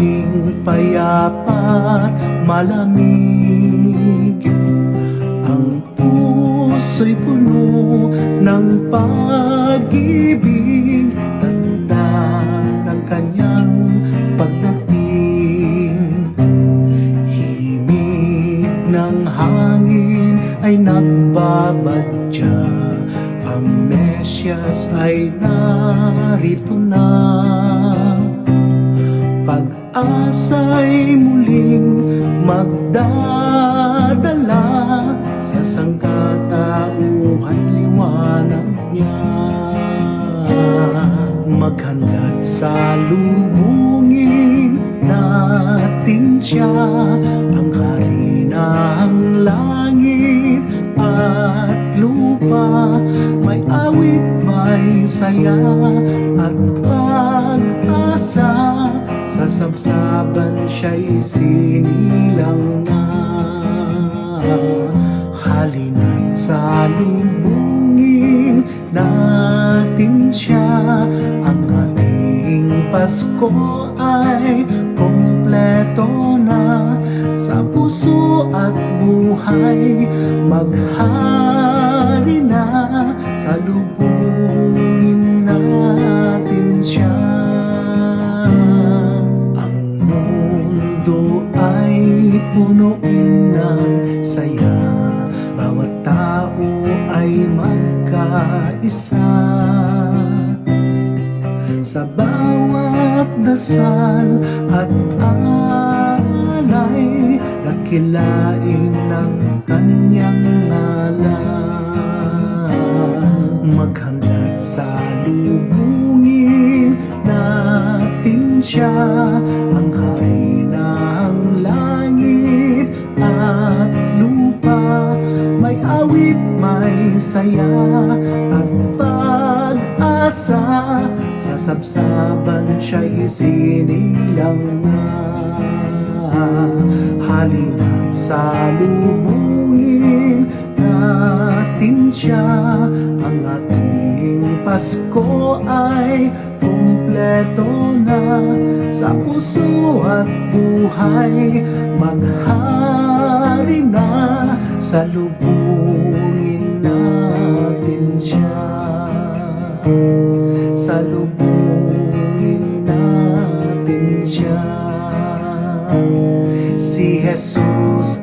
sa gabing payapat malamig. Ang puso'y puno ng pag-ibig, tanda ng kanyang pagdating. Himig ng hangin ay nagbabadya Ang Mesyas ay narito na Pag-asa'y muling magdadala Sa sangkatauhan liwanag niya. Maghandat sa lubungin natin siya Ang hari ng langit at lupa. May awit, may saya at Sa sabsaban siya'y sinilang na. Halina't sa lubungin natin siya. Ang ating Pasko ay kompleto na. Sa puso at buhay Maghari na. Sa punuin ng saya. Bawat tao ay magkaisa. Sa bawat dasal at alay Dakilain ng kanyang ngalan. Maghandat sa lubungin saya at pag-asa Sa sabsaban siya'y sinilang na. Halina't sa lubungin natin siya. Ang ating Pasko ay kumpleto na. Sa puso at buhay Maghari na Sa lubungin Sa lubungin natin siya. Si Jesus